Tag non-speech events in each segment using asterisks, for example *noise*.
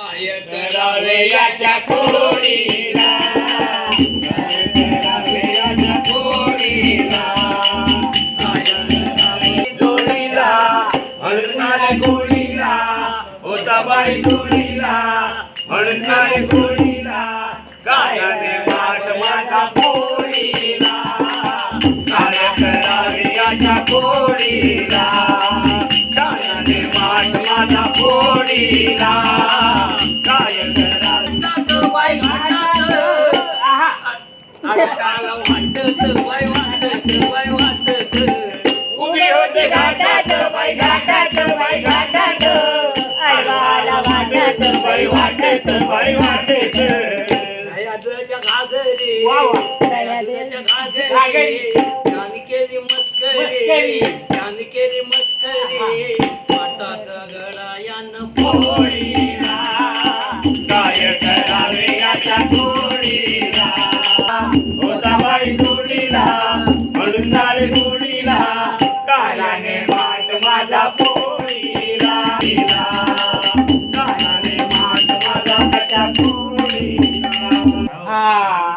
काय करावे याच्या कोडीला काय करावे याच्या खोडीला. काय करावे जोडीला. म्हणणारे गोडीला होता बाई जोडीला म्हणणारे गोडीला गायाने वाट माझा पोळीला काय करावे याच्या वाट माझा पोळीला काय जातो बाई घाटात अडकाला वाटत बाई वाटत बाई वाटत. उभी होते घाटात बाई घाटात बाई घाटात. अडकाला वाटत बाई वाटत बाई वाटत. दयाच्या घागरे. दयाच्या घागरे. केली मस्करी केली मस्करी. वाटात गळा यान पोळीला. काय करावे याच्या गोडीला होता बाई जोडीला म्हणून झाले गोडीला कायाने वाट माझा पोळीला. कायाने वाट माझा त्याच्या पोळीला. हा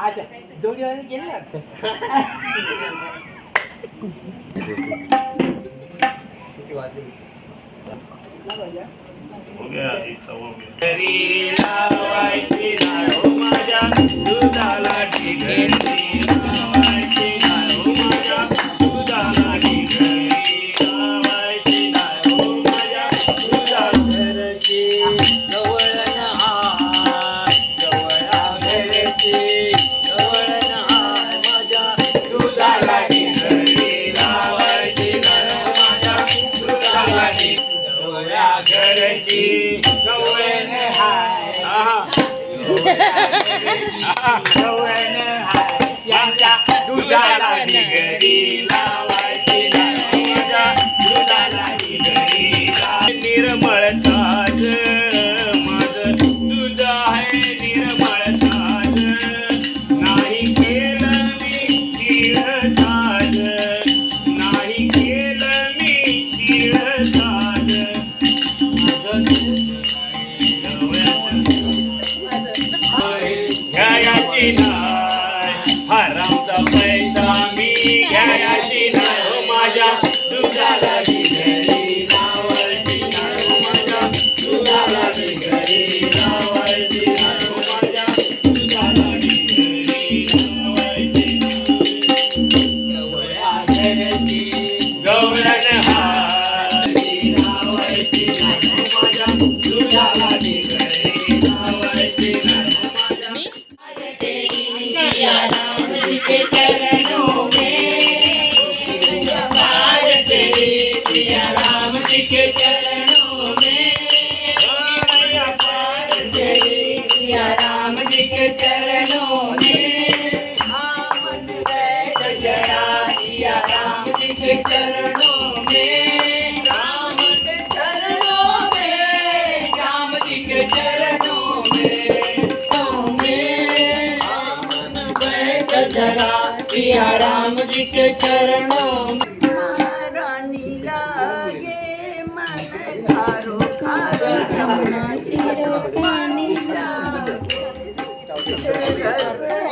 अच्छा. जोडीवाले गेले वाटतं. *laughs* *laughs* घरी लावायची दुधाला घरी लावायची दुधाला घरी निर्मळ ताज. माझ दूध आहे निर्मळ ताज. नाही केलं मी ताज. नाही केलं मी ताज. हरामचा पैसा मी घ्यायची नाही हो माझ्या दुधाला घरी लावायची नाय हो माझ्या दुधाला घरी लावायची नाय घरी लावायची गवळ्या घरची सिया राम जी के चरणों में। I'm kani, ya. Okay.